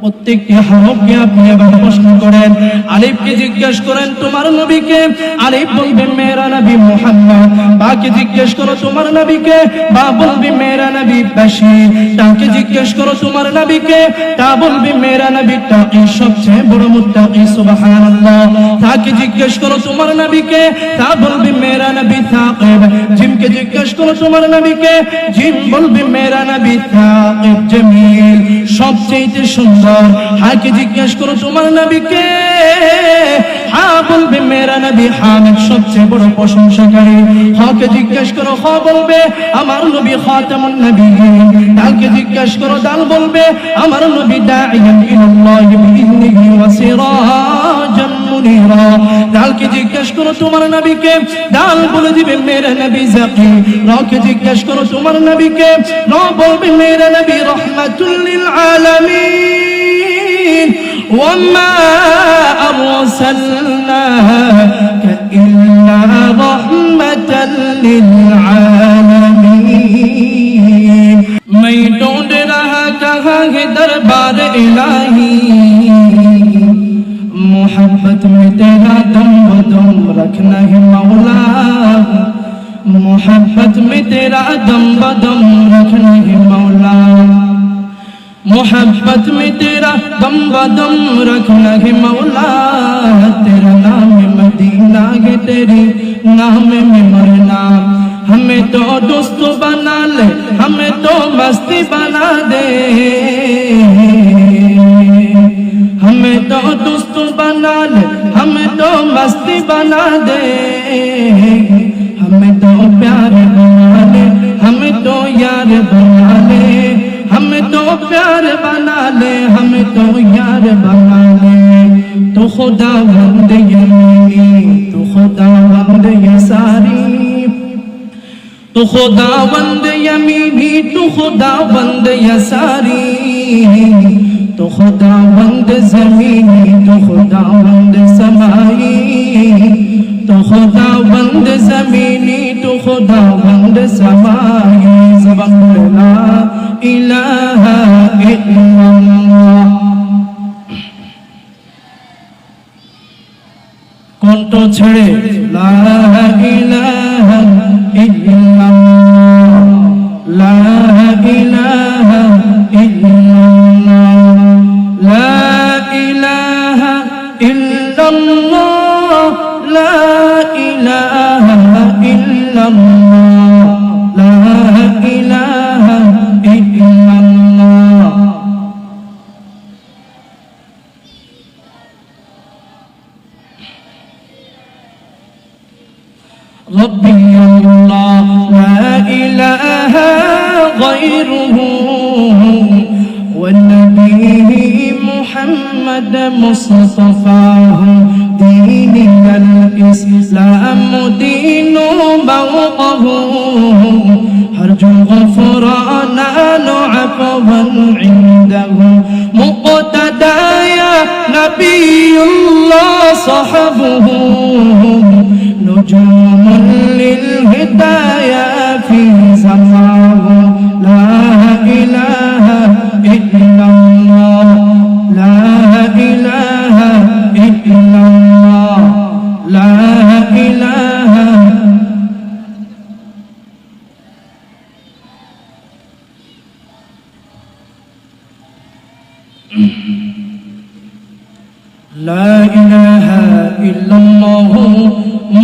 প্রত্যেকটি হরফকে আপনি এবার প্রশ্ন করেন, আলিফকে জিজ্ঞেস করেন, তোমার নবীকে? আলিফ বলবে, মেরা নবী মুহাম্মদ। বাকে জিজ্ঞেস করো, তোমার নবীকে? বা বলবে, মেরা নবী বাশির। তাকে জিজ্ঞেস করো, তোমার নবীকে? তা বলবে, মেরা নবী তাকি সবচেয়ে বড় মুত্তাকি, সুবহানাল্লাহ। তাকে জিজ্ঞেস করো, তোমার নবীকে? তা বলবে, মেরা নবী তাকিব জিমকে জিজ্ঞেস করো, তোমার নবীকে? জিম বলবে, মেরা নবী তাকিব জমিল। সবচেয়ে সুন্দর। হাকে জিজ্ঞেস করো, তোমার নবীকে হা বলবে মেরা নবী হামের সবচেয়ে বড় প্রশংসাকারী। হকে জিজ্ঞেস করো, হ বলবে, আমার নবী খাতামুন নবী ডালকে জিজ্ঞেস করো, ডাল বলবে, আমার নবী দাইয়ান ইলাল্লাহি বিইذনিহি ওয়া সিরাজান ডালকে জিজ্ঞেস করো, তোমার নবীকে ডাল বলে দিবে, মেরে নবী জাকি। রকে জিজ্ঞেস করো, তোমার নবীকে ন বলবে, মেরে নবী রহমাতুল লিল আলামিন। وما أرسلناك إلا رحمة للعالمين میں ڈونڈ رہا کہاں ہے دربار الہی محبت میں تیرا دم بدم رکھنا ہے مولا۔ محبت میں تیرا دم بدم رکھنا ہے مولا۔ محبت میں تیرا دم بدم رکھنا ہے مولا۔ تیرا نام مدینہ ہے تیری نام میں مرنا۔ ہمیں تو دوست بنا لے، ہمیں تو مستی بنا دے۔ تو دوست بنا لے ہم تو مستی بنا دے۔ ہم تو پیار بنا لے ہم تو یار بنا لے۔ ہم تو پیار بنا لے ہم تو یار بنا لے۔ تو خدا بند یمینی تو خدا بند یساری تو خدا بند یمینی تو خدا بند یساری تو خدا بند زمینی تو خدا بند سمائی تو خدا بند زمینی تو خدا بند سمائی زبان لا الہ الا اللہ কণ্ঠ ছেড়ে লা محمد مصطفاه ديننا الإسلام دين موقه أرجو غفران عفوا عنده. مقتدى يا نبي الله صحبه. نجوم للهدايا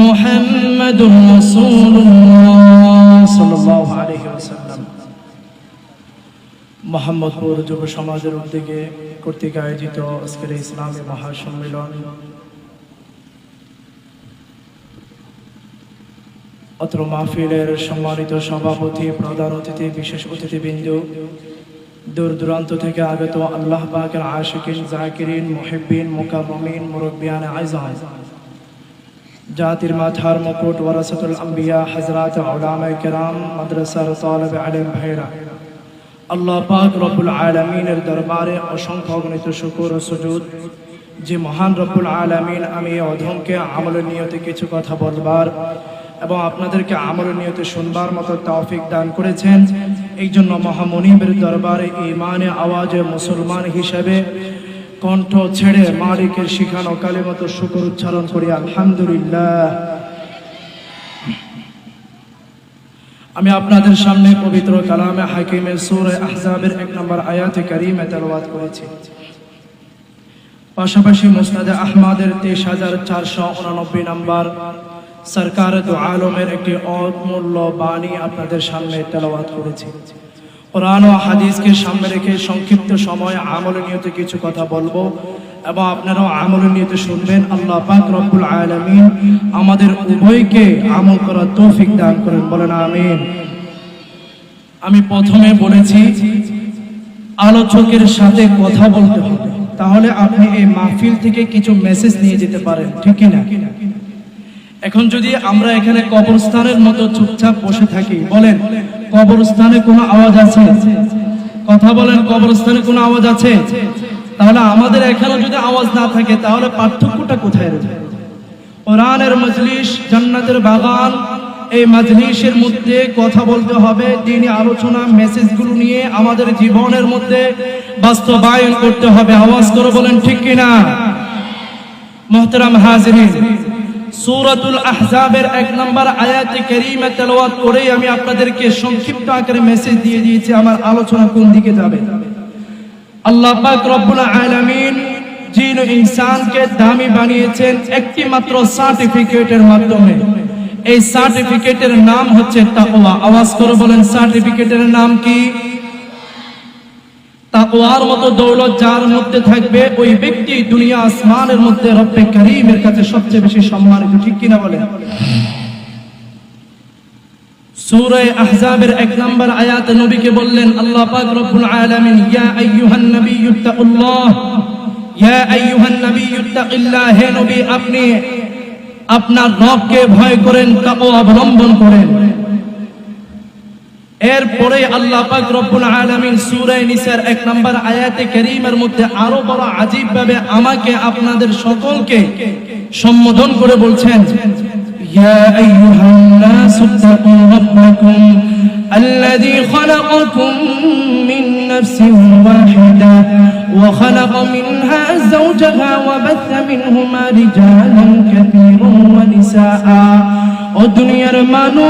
محمد رسول الله صلى الله عليه وسلم মোহাম্মদপুর যুব সমাজের উদ্যোগে কর্তৃক আয়োজিত আজকের এই ইসলামী মহাসম্মেলন অত্র মাহফিলের সম্মানিত সভাপতি প্রধান অতিথি বিশেষ অতিথিবৃন্দ দূর দূরান্ত থেকে আগত আল্লাহ পাকের আশিকিন জাকিরিন মুহিব্বিন মুকাররমিন মুরব্বিয়ান আইজাম জাতির মাথার মুকুট, ওয়ারাসাতুল আম্বিয়া হযরত উলামায়ে কেরাম, মাদ্রাসার তালেব আলেম ভাইরা আল্লাহ পাক রব্বুল আলামিনের দরবারে অসংখ্য অগণিত শুকর ও সুজুদ। যে মহান রব্বুল আলামিন, আমি এই অধমকে আমলের নিয়তে কিছু কথা বলবার এবং আপনাদেরকে আমলের নিয়তে শুনবার মতো তৌফিক দান করেছেন। এই জন্য মহামনিবের দরবারে ইমানে আওয়াজে মুসলমান হিসেবে কণ্ঠ ছেড়ে মালিকের শিখানো কালেমত শুকর উচ্চারণ করি, আলহামদুলিল্লাহ। আমি আপনাদের সামনে পবিত্র কালামে হাকিমের সুরে আহজাবের এক নম্বর আয়াতে কারিমে তেলাওয়াত করেছি। পাশাপাশি মুসনাদে আহমাদের তেইশ হাজার চারশো উনানব্বই নম্বর সরকার আলমের একটি অমূল্য বাণী আপনাদের সামনে তেলাওয়াত করেছি। কোরআন ও হাদিসকে সামনে রেখে সংক্ষিপ্ত সময় আমল নিয়তে কিছু কথা বলব এবং আপনারাও আমল নিয়তে শুনবেন। আল্লাহ পাক রব্বুল আলামিন আমাদের উভয়কে আমল করার তৌফিক দান করেন। বলেন আমিন। আমি প্রথমে বলেছি, আলোচকের সাথে কথা বলতে হবে। তাহলে আপনি এই মাহফিল থেকে কিছু মেসেজ নিয়ে যেতে পারেন, ঠিক কি না এখন যদি আমরা এখানে কবরস্থানের মতো চুপচাপ বসে থাকি, বলেন, কবরস্থানে কোনো আওয়াজ আছে? কথা বলেন, কবরস্থানে কোনো আওয়াজ আছে? তাহলে আমাদের এখানে যদি আওয়াজ না থাকে, তাহলে পার্থক্যটা কোথায় রয়েছে কোরআনের মজলিস, জান্নাতের বাগান, এই মজলিসের মধ্যে কথা বলতে হবে, দিনী আলোচনা, মেসেজগুলো নিয়ে আমাদের জীবনের মধ্যে বাস্তবায়ন করতে হবে। আওয়াজ করে বলেন, ঠিক কিনা? মোহতরাম হাজরিন সূরাতুল আহজাবের এক নম্বর আয়াতে কারীমে তেলাওয়াত করেই আমি আপনাদেরকে সংক্ষিপ্ত আকারে মেসেজ দিয়ে দিয়েছি, আমার আলোচনা কোন দিকে যাবে? আল্লাহ পাক রব্বুল আলামিন জিন ইনসানকে দামি বানিয়েছেন একটি মাত্র সার্টিফিকেটের মাধ্যমে। এই সার্টিফিকেটের নাম হচ্ছে তাকওয়া। আওয়াজ করে বলেন, সার্টিফিকেটের নাম কি? তাকওয়ার মতো দৌলত যার মধ্যে থাকবে, ওই ব্যক্তি দুনিয়া আসমানের মধ্যে রব্বে করিমের কাছে সবচেয়ে বেশি সম্মানিত, ঠিক কিনা বলেন? সূরা আহজাবের এক নম্বর আয়াতে নবীকে বললেন, আল্লাহ পাক রব্বুল আলামিন, ইয়া আইয়ুহান নাবিয়্যু তাকুল্লাহ ইয়া আইয়ুহান নাবিয়্যু তাকিল্লাহ হে নবী, আপনি আপনার রবকে ভয় করেন, তাকওয়া অবলম্বন করেন। এরপরে আল্লাহ পাক রব্বুল আলামিন সূরা নিসার এক নম্বর আয়াতে কারীমের মধ্যে আরো বড় আজীব ভাবে আমাকে আপনাদের সকলকে সম্বোধন করে বলছেন ইয়া আইয়ুহান নাস তাকু রাব্বাকুম الذي خلقكم من نفس واحدة وخلق منها زوجها وبث منهما رجالا كثيرا ونساء ও দুনিয়ার মানুষ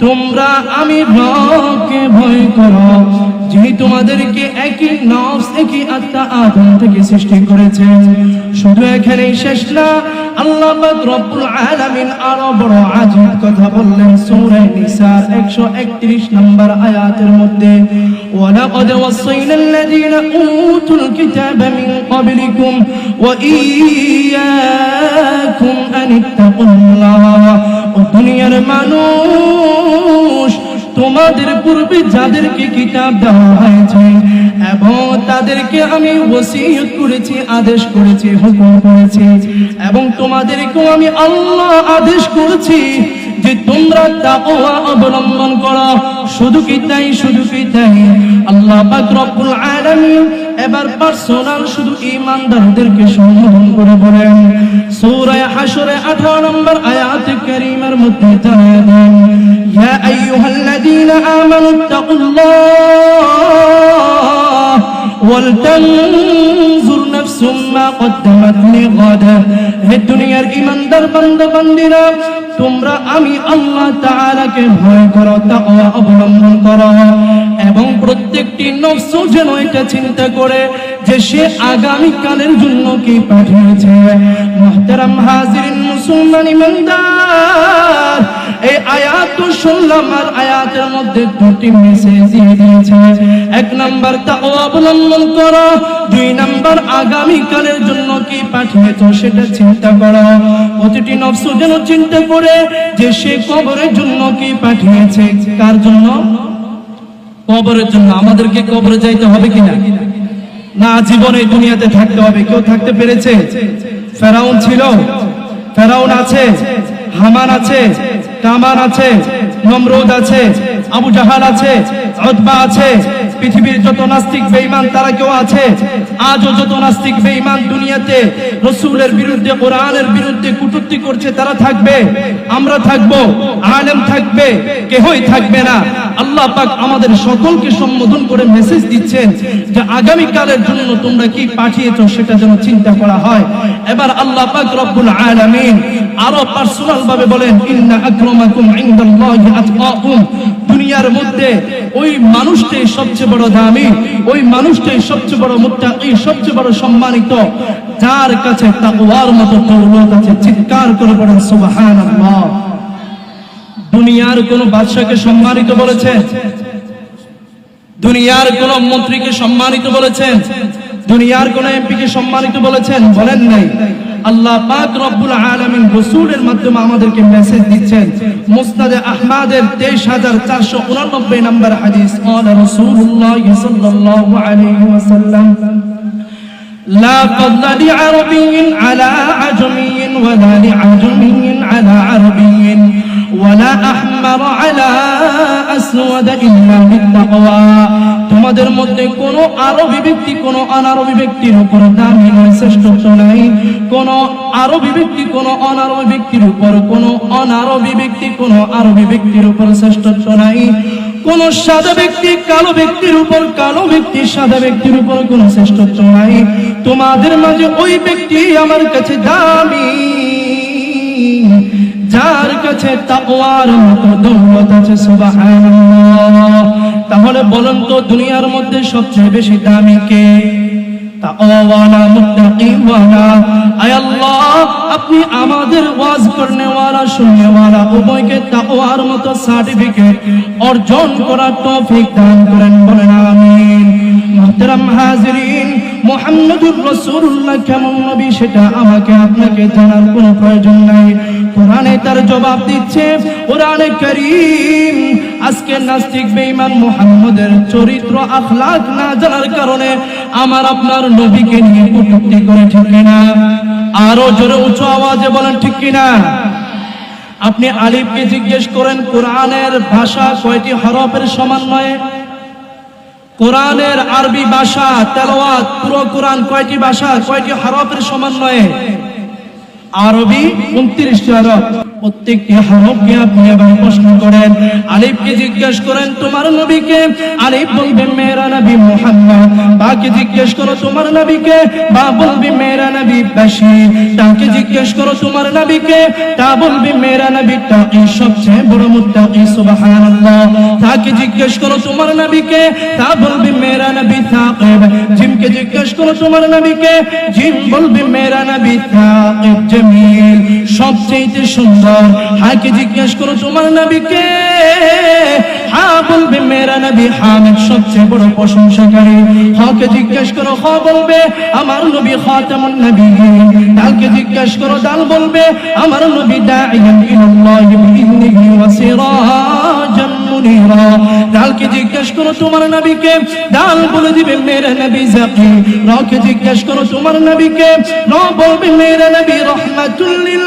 তোমরা আমি ভকে ভয় করো। যিনি তোমাদেরকে একই নফস, একই আত্মা আদম থেকে সৃষ্টি করেছেন। শুধু এখানেই শেষ না, আল্লাহ রব্বুল আলামিন আরও বড় আজীব কথা বললেন সূরা নিসার 131 নম্বর আয়াতের মধ্যে। ওয়ালাকাদ ওয়াসাইনা আল্লাযীনা উতুল কিতাবা মিন ক্বাবলিকুম ওয়া ইয়্যাকুম আন ও দুনিয়ার মানুষ তোমাদের পূর্বে যাদেরকে কিতাব দেওয়া হয়েছে এবং তাদেরকে আমি ওসিয়ত করেছি, আদেশ করেছি, হুকুম করেছি এবং তোমাদেরকেও আমি আল্লাহ আদেশ করেছি। যে তোমরা তাকওয়া অবলম্বন করো, শুধু কি তাই, শুধু কি তাই? আল্লাহ পাক রব্বুল আলামিন এবার পার্সোনাল শুধু ঈমানদারদেরকে সম্বোধন করে বলেন সূরা হাশরে 18 নম্বর আয়াত কারীমের মধ্যে জানিয়ে দেন, ইয়া আইয়ুহাল্লাযীনা আমানু তাকুল্লাহ ওয়ালতানজুর নাফসুম মা কদ্দামাত লিগাদ হে দুনিয়ার ঈমানদার বান্দা বান্দিরা তোমরা আমি আল্লাহ তাআলাকে ভয় করো তাকওয়া অবলম্বন করো। এবং প্রত্যেকটি নফস যেন এটা চিন্তা করে যে সে আগামী কালের জন্য কি পাঠিয়েছে। মুহতারাম হাজিরিন মুসলমান ইমানদার এই আয়াত তো শুনলাম আর আয়াতের মধ্যে দুটি মেসেজ দিয়ে দিয়েছে। এক নাম্বার তাকওয়া অবলম্বন করো। দুই নাম্বার আগামী কালের জন্য কি পাঠিয়েছ সেটা চিন্তা করো। প্রতিটি নফস যেন চিন্তা করে যে সে কবরের জন্য কি পাঠিয়েছে, কার জন্য? কবরের জন্য। আমাদেরকে কবরে যাইতে হবে কিনা? না, জীবনে দুনিয়াতে থাকতে হবে। কেউ থাকতে পেরেছে? ফেরাউন ছিল। ফেরাউন আছে। হামান আছে। কামান আছে নমরুদ আছে আবু জাহাল আছে উতবা আছে পৃথিবীর যত নাস্তিক বেঈমান তারা কেউ আছে? আজও যত নাস্তিক বেঈমান দুনিয়াতে রসুলের বিরুদ্ধে, কোরআনের বিরুদ্ধে কুটুক্তি করছে, তারা থাকবে। আমরা থাকব, আলেম থাকবে, কেহই থাকবে না। আল্লাহ পাক আমাদের সকলকে সম্বোধন করে মেসেজ দিচ্ছেন যে আগামী কালের জন্য তোমরা কি পাঠিয়েছো সেটা যেন চিন্তা করা হয়। এবার আল্লাহ পাক রব্বুল আলামিন আরও পার্সোনাল ভাবে বলেন, ইন্না আকরামাকুম ইনদাল্লাহি আতকাকুম দুনিয়ার মধ্যে ওই মানুষটাই সবচেয়ে বড় দামি, ওই মানুষটাই সবচেয়ে বড় মুত্তাকি, সবচেয়ে বড় সম্মানিত, যার কাছে তাকওয়ার মতো দৌলত আছে চিৎকার করে বলেন, সুবহানাল্লাহ। দুনিয়ার কোন বাদশাকে সম্মানিত বলেছেন দুনিয়ার কোন মন্ত্রীকে সম্মানিত বলেছেন? দুনিয়ার কোন এমপিকে সম্মানিত বলেছেন? বলেন নাই। আল্লাহ পাক রব্বুল আলামিন রাসূলের মাধ্যমে আমাদেরকে মেসেজ দিচ্ছেন মুসনাদ আহমদের 23489 নম্বর হাদিস قال رسول الله صلى الله عليه وسلم لا فضل لعربي على عجمي ولا لعجمي على عربي ولا أحمر على أسود إلا بالتقوى তোমাদের মধ্যে কোন আরবি ব্যক্তি, কোন অনারবি ব্যক্তির উপর দামি নয় শ্রেষ্ঠত্ব নাই। কোন আরবি ব্যক্তি, কোন অনারবি ব্যক্তির উপর, কোন অনারবি ব্যক্তি, কোন আরবি ব্যক্তির উপর শ্রেষ্ঠত্ব নাই। কোন সাদা ব্যক্তি, কালো ব্যক্তির উপর, কালো ব্যক্তি, সাদা ব্যক্তির উপর কোন শ্রেষ্ঠত্ব নাই। তোমাদের মাঝে ওই ব্যক্তি আমার কাছে দামি, যার কাছে তাকওয়ার মতো দৌলত আছে, সুবহানাল্লাহ। তাহলে বলুন তো দুনিয়ার মধ্যে সবচেয়ে বেশি দামি কে? আপনি আমাদের ওয়াজ শুননেওয়ালা, উভয়কে মতো সার্টিফিকেট অর্জন করার দান করেন, বলেন আমিন। আপনাকে জানার কোনো প্রয়োজন নাই। কোরআনে তার জবাব দিচ্ছে, কোরআনে করিম আজকে নাস্তিক বেঈমান মুহাম্মদের চরিত্র আখলাক না জানার কারণে আমার আপনার নবীকে নিয়ে কটূক্তি করে ঠিক কিনা? আরও জোরে উঁচু আওয়াজে বলেন, ঠিক কিনা? আপনি আলিফকে জিজ্ঞেস করেন, কোরআনের ভাষা কয়টি হরফের সমন্বয়ে কোরআনের আরবি ভাষা, তেলাওয়াত, পুরো কোরআন কয়টি ভাষা, কয়টি হরফের সমন্বয়ে আরবি উনত্রিশটি হরফ। প্রত্যেকটি হরফকে আপনি এবার প্রশ্ন করেন। আলিফকে জিজ্ঞেস করেন, তোমার নবীকে? আলিফ বলবে নবী মুহাম্মদ। বাকে জিজ্ঞেস করো, তোমার নবীকে? বা নবী তাকে জিজ্ঞেস করো, তোমার নবীকে? তা নবী সবচেয়ে বড় তাকে জিজ্ঞেস করো, তোমার নবীকে? তা নবী তাকিব। জিমকে জিজ্ঞেস করো, তোমার নবীকে? জিম নবী জমিল। সবচেয়ে সুন্দর হাকে জিজ্ঞেস করো তোমার নবীকে? হা বলবে মেরা নবী হামিদ সবচেয়ে বড় প্রশংসাকারী। হকে জিজ্ঞেস করো হ বলবে, আমার নবী খাতামুন নবীয়িন। দালকে জিজ্ঞেস করো দাল বলবে, আমার নবী দাঈয়ান ইলাল্লাহি বিইذনিহি ওয়া সিরাজান মুনিরা। দালকে জিজ্ঞেস করো, তোমার নবীকে? দাল বলে দিবে মেরা নবী জাকি রকে জিজ্ঞেস করো, তোমার নবীকে? র বলবে মেরা নবী রাহমাতুল লিল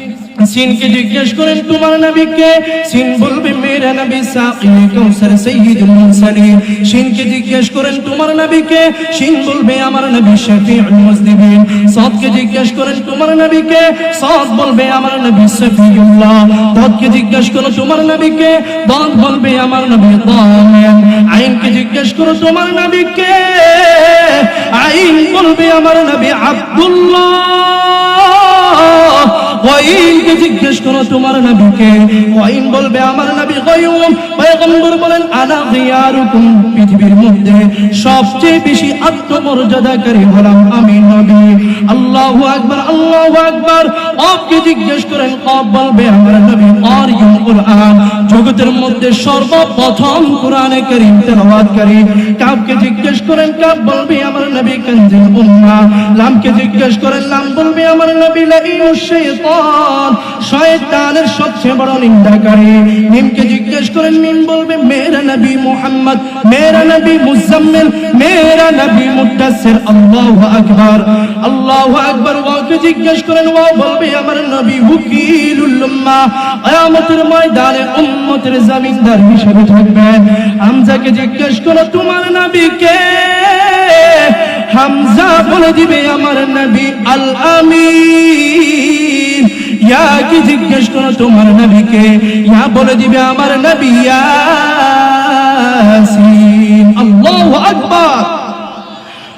সিনকে জিজ্ঞেস করেন, তোমার নবীকে সিন বলবে, মেরা নবী সাকিল কাউসার সাইয়্যিদুল মুরসালিন। সিনকে জিজ্ঞেস করেন, তোমার নবীকে সিন বলবে, আমার নবী শফিউল মুজনিবিন সাদকে জিজ্ঞেস করেন, তোমার নবীকে সাদ বলবে, আমার নবী সফিউল্লাহ দাদকে জিজ্ঞেস করো, তোমার নবীকে দাদ বলবে, আমার নবী দামিন আইনকে জিজ্ঞেস করো, তোমার নবীকে আইন বলবে, আমার নবী আব্দুল্লাহ। ওয়াইনকে জিজ্ঞেস করো, তোমার নবীকে। ওয়াইন বলবে, আমার নবী পয়গম্বর বলেন, আনা পৃথিবীর মধ্যে সবচেয়ে বেশি আত্মমর্যাদাকারী হলাম আমি নবী। আকবার আকবার। জিজ্ঞেস করেন বলবে, আমার নবী কারিউল কুরআন। জগতের মধ্যে সর্বপ্রথম কোরআনে কারীম তেলাওয়াতকারী। কাবকে জিজ্ঞেস করেন, কাব বলবে, আমার নবী হাদিল উম্মাহ লামকে জিজ্ঞেস করেন, লাম বলবে, আমার নবী শাইতান। শয়তানের সবচেয়ে বড় নিন্দাকারী। মিমকে জিজ্ঞেস করেন মিম বলবে, মেরা নবী মেরা নবী মুজাম্মিল, মেরা নবী আল্লাহু আকবার। আল্লাহু আকবার জিজ্ঞেস করেন ওয়া বলবে, আমার নবী উকিলুল উম্মাহ কিয়ামতের ময়দানে উম্মতের জমিনদার হিসেবে থাকবেন। হামজাকে জিজ্ঞেস করো, তোমার নবী কে? হামজা বলে দিবে আমার নবী আল আমিন। ইয়া কি জিজ্ঞেস করো তোমার নবীকে? ইয়া বলে দিবে আমার নবী ইয়াসিন। আল্লাহু আকবার।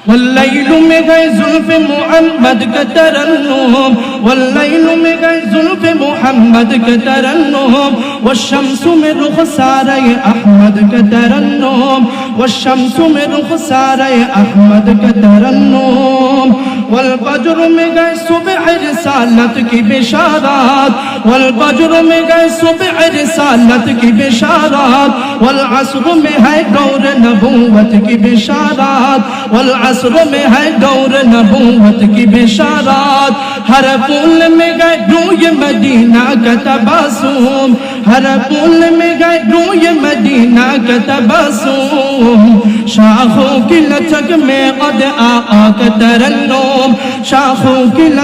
والليل میں گئے زلف محمد کا ترنم والليل میں گئے زلف محمد کا ترنم والشمس میں رخ سارے احمد کا ترنم والشمس میں رخ سارے احمد کا ترنم والفجر میں گئے صبح رسالت کی بشارات والفجر میں گئے صبح رسالت کی بشارات والعصر میں ہے دور نبوت کی بشارات والعصر میں ہے دور نبوت کی بشارات ہر پل میں گئے روئے مدینہ کا تباسم ہر پل میں گئے روئے مدینہ کا تباسم شاخوں کی لچک میں قد آقا کا ترنم شاخوں کی لچک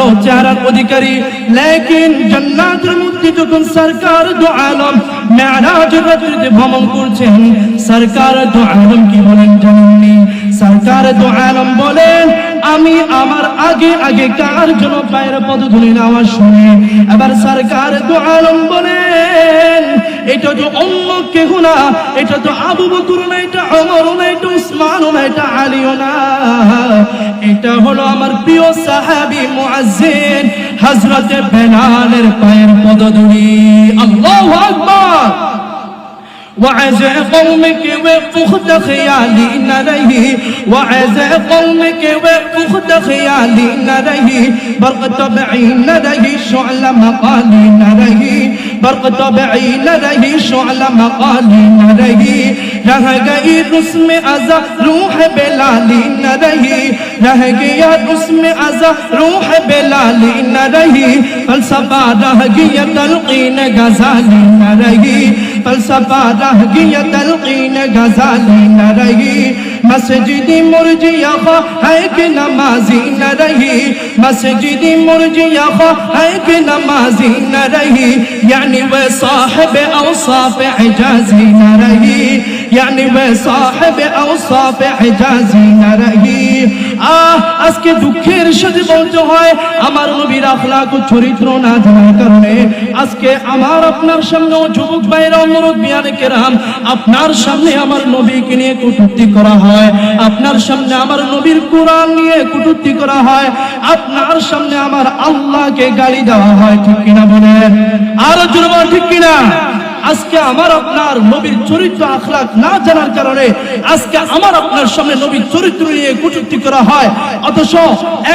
কালো চেহারার অধিকারী। লেকিন জান্নাতের মধ্যে যখন সরকার দু আলম মেরাজের রাত্রিতে ভ্রমণ করছেন, সরকার দু আলম কি বলেন জানেননি? সরকার দু আলম বলেন, আমি আমার আগে আগে কার জন্য পায়ের পদধূলি আওয়াজ শুনি? এবার সরকার দু আলম বলেন এটা তো অন্য কেহ না এটা তো আবু বকর না এটা অমর না এটা উসমান না এটা আলীও না এটা হলো আমার প্রিয় সাহাবী মুআজ্জিন হযরতে বেলালের পায়ের পদধূলি আল্লাহু আকবার وعز قومك وفخت خيالي نريه وعز قومك وفخت خيالي نريه برق طبعي نريه شعل مقالي نريه برق طبعی نہ رہی شعلہ مقالی نہ رہی رہ گئی رسم ازا روح بلالی نہ رہی رہ گیا رسم ازا روح بلالی نہ رہی فلسفہ رہ گیا تلقین غزالی نہ رہی فلسفہ رہ گیا تلقین غزالی نہ رہی मस्जिदी मुर्जिया खा है कि नमाजी न रही मस्जिदी मुर्जिया खा है कि नमाजी न रही यानी वह साहिब औसाफ एजाजी न रही यानी वह साहिब औसाफ एजाजी न रही আহ, আজকে দুঃখের সাথে বলতে হয়, আমার নবীর আখলাক চরিত্র না জানার কারণে আজকে আমার আপনার সামনে যুবক ভাইরা মুরব্বিয়ান কেরাম, আপনার সামনে আমার নবীকে নিয়ে কটূক্তি করা হয়, আপনার সামনে আমার নবীর কোরআন নিয়ে কটূক্তি করা হয়, আপনার সামনে আমার আল্লাহকে গালি দেওয়া হয়, ঠিক কিনা বলেন? আরও জোরে ঠিক কিনা? আজকে আমার আপনার নবীর চরিত্র আখলাক না জানার কারণে আজকে আমার আপনার সামনে নবীর চরিত্র নিয়ে কটূক্তি করা হয়। অথচ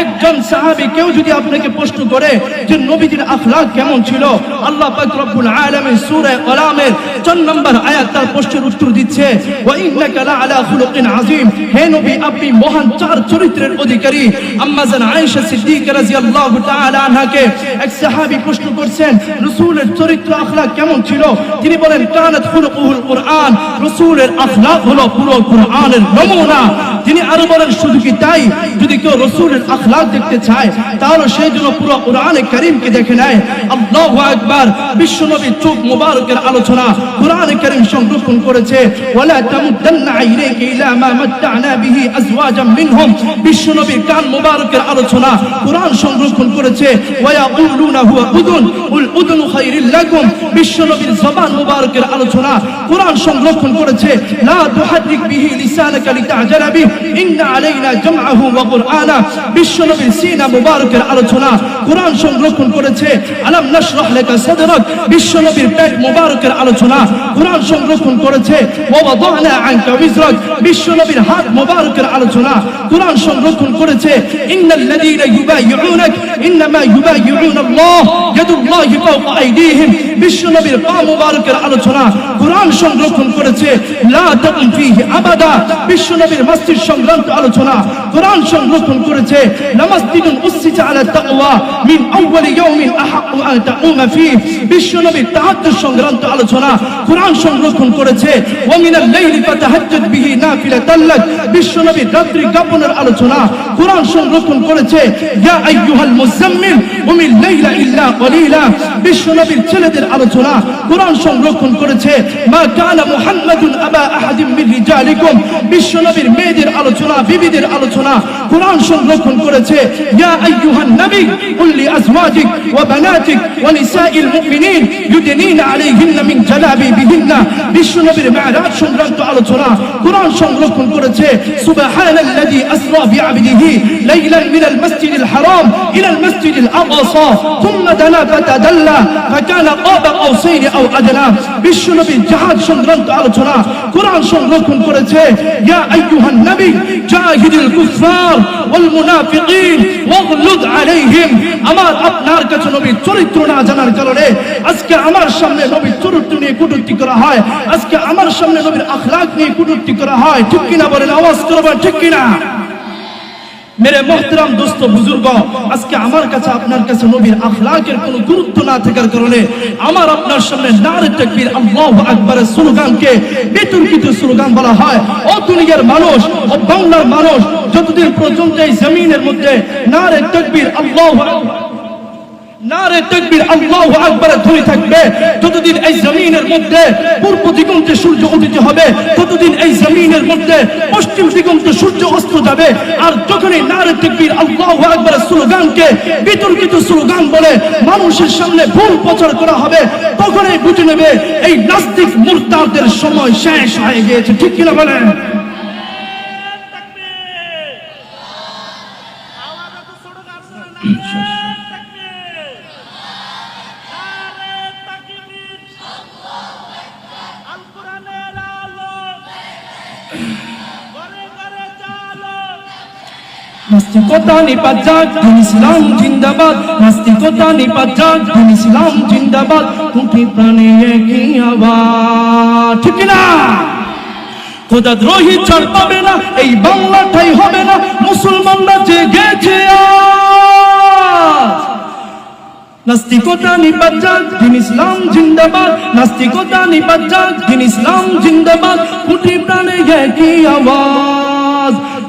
একজন সাহাবী কেউ যদি আপনাকে প্রশ্ন করে যে নবীজির আখলাক কেমন ছিল, আল্লাহ পাক আলামিন সূরা কলামের 4 নম্বর আয়াত তার প্রশ্নের উত্তর দিচ্ছে, ওয়া ইন্নাকা খুলুকিন আযীম। হে নবী, আপনি মহান চার চরিত্রের অধিকারী। আম্মা জান আয়েশা সিদ্দিকা রাদিয়াল্লাহু তাআলা আনহাকে এক সাহাবী প্রশ্ন করছেন, রাসূলের চরিত্র, আখলাক কেমন ছিল? তিনি বলেন, কানাত খুলুকুল কুরআন, রাসূলের আখলাক হলো পুরো কুরআনের নমুনা। তিনি আরও বলেন, শুধু কি তাই? যদি কেউ রাসূলের আখলাক দেখতে চায়, তাহলে সেই জন্য পুরো কোরআনে কারীমকে দেখে নেয়। আল্লাহু আকবার বিশ্বনবী চোখ মোবারকের আলোচনা কোরআনে কারীম সংরক্ষণ করেছে। ওয়ালা তামুদ্দান্না আইনাইকা ইলা মা মাত্তা'না বিহি আজওয়াজাম মিনহুম। বিশ্বনবীর কান মোবারকের আলোচনা কোরআন সংরক্ষণ করেছে। ওয়ায়াকুলুনা হুয়া উযুন উল উযুন খায়রুল লাকুম। বিশ্বনবীর জবান মোবারকের আলোচনা, কোরআন সংরক্ষণ করেছে। লা তুহাদ্দিক বিহি লিসানাকা লিতা'জালা বিহি, ইন্না আলাইনা জামআহু ওয়া কুরআনা। বিশ্বনবীর সিনা মোবারকের আলোচনা, কোরআন সংরক্ষণ করেছে। আলাম নাশরাহ লাকা সাদরাক, বিশ্বনবীর পেট মোবারকের আলোচনা, কোরআন সংরক্ষণ করেছে। ওয়াদানা আনকা উযরাক বিশ্ব নবীর হাত মোবারকের আলোচনা, কোরআন সংরক্ষণ করেছে। ইন্নাল লাযীনা ইউবাইয়ুনাক ইন্নামা ইউবাইয়ুনা আল্লাহ ইয়াদুল্লাহি ফাওকা আইদিহিম। বিশ্ব নবীর পা মোবারকের আলোচনা কোরআন সংরক্ষণ করেছে। লা ফীহি আবাদা। বিশ্ব নবীর মসজিদ সংক্রান্ত আলোচনা কোরআন সংরক্ষণ করেছে। আলা তাকওয়া। মিন আউয়ালি ইয়াউমিন আন তাকুমা ফীহি। বিশ্ব নবীর তাহাজ্জুদ সংক্রান্ত আলোচনা কোরআন সংরক্ষণ করেছে। ওয়া মিনাল লাইলি বিহি বিশ্ব নবীর রাত্রি আলোচনা কোরআন সংরক্ষণ করেছে। ইয়া আইয়ুহাল মুজাম্মিল উমিল লাইলা ইল্লা কলিলা। বিশ্ব নবীর ছেলেদের আলোচনা কোরআন সংরক্ষণ করেছে মা কানা মুহাম্মাদুন আবা আহাদিম মিন রিজালিকুম বিশ্ব নবীর মেয়েদের আলোচনা বিবিদের আলোচনা কোরআন সংরক্ষণ করেছে ইয়া আইয়ুহান নবী কুল লি আজওয়াজিক ওয়া বানাতিক ওয়া নিসাইল মুমিনিন ইউদিনিনা আলাইহিন্না মিন জালাবিবিহিন্না বিশ্ব নবীর মিরাজ সংক্রান্ত আলোচনা কোরআন সংরক্ষণ করেছে সুবহানাল্লাযী আসরা বিআবদিহি লাইলান মিনাল মাসজিদিল হারাম ইলাল মাসজিদিল আকসা ثم دنا فتدلى فكان قاب قوسين او ادنى বিশ্ব নবীর জাহাজ সংক্রান্ত আলোচনা কোরআন সংরক্ষণ করেছে। ইয়া আইয়ুহান নবী, জাহিদুল কুফার ওয়াল মুনাফিকিন, ওয়াগলুদ আলাইহিম। আমার আপনার কাছে চরিত্র না জানার কারণে আজকে আমার সামনে নবীর চরিত্র নিয়ে কটূক্তি করা হয়। আজকে আমার সামনে নবীর আখলাক নিয়ে কটূক্তি করা হয়। ঠিক কিনা বলেন, আওয়াজ করবেন ঠিক কিনা? মেরে মোহতরাম দোস্ত বুজুর্গ আজকে আমার কাছে আপনার কাছে নবীর আখলাকের কোনো গুরুত্ব না থাকার কারণে আমার আপনার সামনে নারে তাকবীর আল্লাহু আকবারের স্লোগানকে বিতর্কিত স্লোগান বলা হয়। ও দুনিয়ার মানুষ, ও বাংলার মানুষ, যতদিন পর্যন্ত এই জমিনের মধ্যে নারে তাকবীর আল্লাহু আকবার নারে আল্লাহু ধ্বনি থাকবে। এই জমিনের মধ্যে পূর্ব দিগন্তে সূর্য হবে, ততদিন এই জমিনের মধ্যে পশ্চিম দিগন্তে সূর্য অস্ত যাবে। আর যখনই নারে আল্লাহু স্লোগানকে বিতর্কিত স্লোগান বলে মানুষের সামনে ভুল প্রচার করা হবে, তখনই বুঝে নেবে এই নাস্তিক মুরতাদের সময় শেষ হয়ে গিয়েছে। ঠিক কিনা বলেন? নাস্তিকতা নিপাত যাক দিন ইসলাম জিন্দাবাদ নাস্তিকতা নিপাত যাক জিন্দাবাদ। প্রাণে একই আওয়াজ ঠিক না খোদা দ্রোহী ছাড় পাবে না, এই বাংলাটাই হবে না। মুসলমানরা জেগেছে আজ। নাস্তিকতা নিপাত যাক দিন ইসলাম জিন্দাবাদ। নাস্তিকতা নিপাত যাক দিন ইসলাম জিন্দাবাদ। কোটি প্রাণে একই আওয়াজ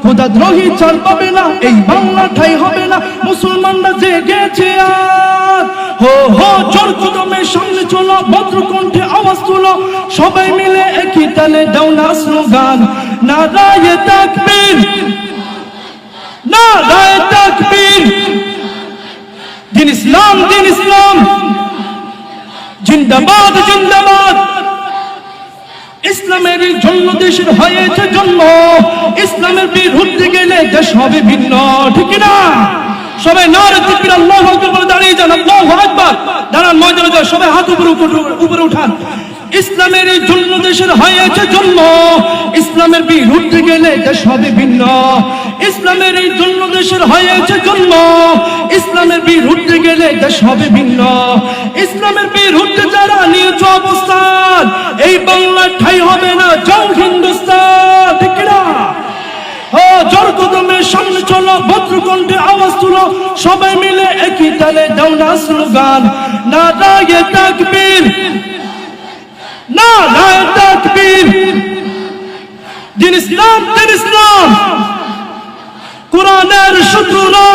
খোদা দ্রোহী চাল পাবে না, এই বাংলা ঠাই হবে না। মুসলমানরা জেগেছে আজ। হো হো, জোর কদমে সামনে চলো, ভদ্রকণ্ঠে আওয়াজ তুলো। সবাই মিলে একই তালে দাও না স্লোগান। নারায়ে তাকবীর নারায়ে তাকবীর। দিন ইসলাম দিন ইসলাম। জিন্দাবাদ জিন্দাবাদ। ইসলামের জন্য দেশের হয়েছে জন্ম। ইসলামের বিরুদ্ধে গেলে দেশ হবে ভিন্ন, ঠিক না সবাই নারে তিকবির আল্লাহু আকবার বলে দাঁড়িয়ে যান, আল্লাহু আকবার। দাঁড়ান ময়দানে যান সবাই হাত উপরে উপরে- উপরে উঠান। ইসলামের এই জন্য দেশের হয়েছে জন্ম। ইসলামের বিরুদ্ধে গেলে দেশ হবে ভিন্ন। ইসলামের এই জন্য দেশের হয়েছে জন্ম। ইসলামের বিরুদ্ধে গেলে দেশ হবে ভিন্ন। ইসলামের বিরুদ্ধে যারা নিয়েছ অবস্থান, এই বাংলার ঠাই হবে না যাও হিন্দুস্তান। ঠিক সামনে চলো ভদ্রকণ্ঠে আওয়াজ তুলো, সবাই মিলে একই তালে দাও না স্লোগান। না রায়ে তাকবীর। না রায়ে তাকবীর দিন ইসলাম দিন ইসলাম কোরআনের শত্রুরা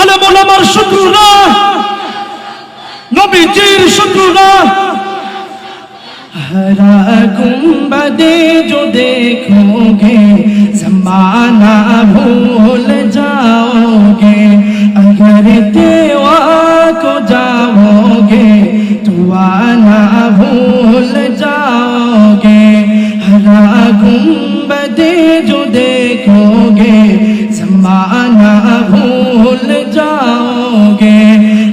আলম ওলামার শত্রুরা নবীজির শত্রুরা हरा गुम्बदे जो देखोगे जमाना भूल जाओगे अगर देवा को जाओगे توانا بھول جاؤ گے ہرا گنبدے جو دیکھو گے زمانہ بھول جاؤ گے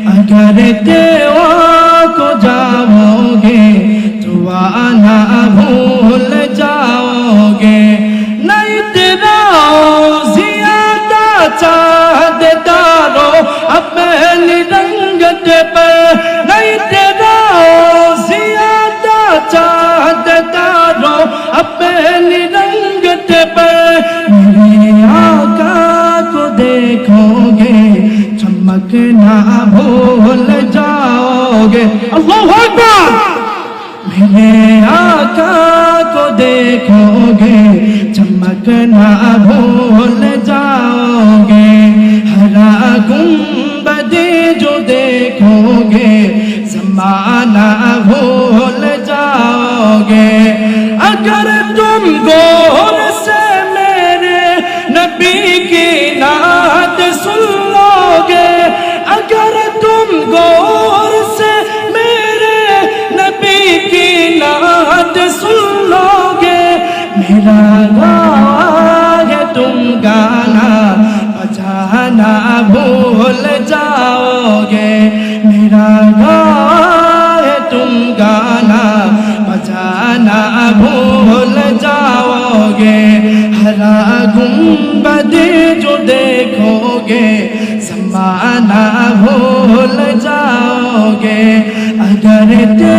اگر تیرے अपने आका को देखोगे चमकना भूल गुम्बद जो देखोगे समाना भूल जाओगे अगर ते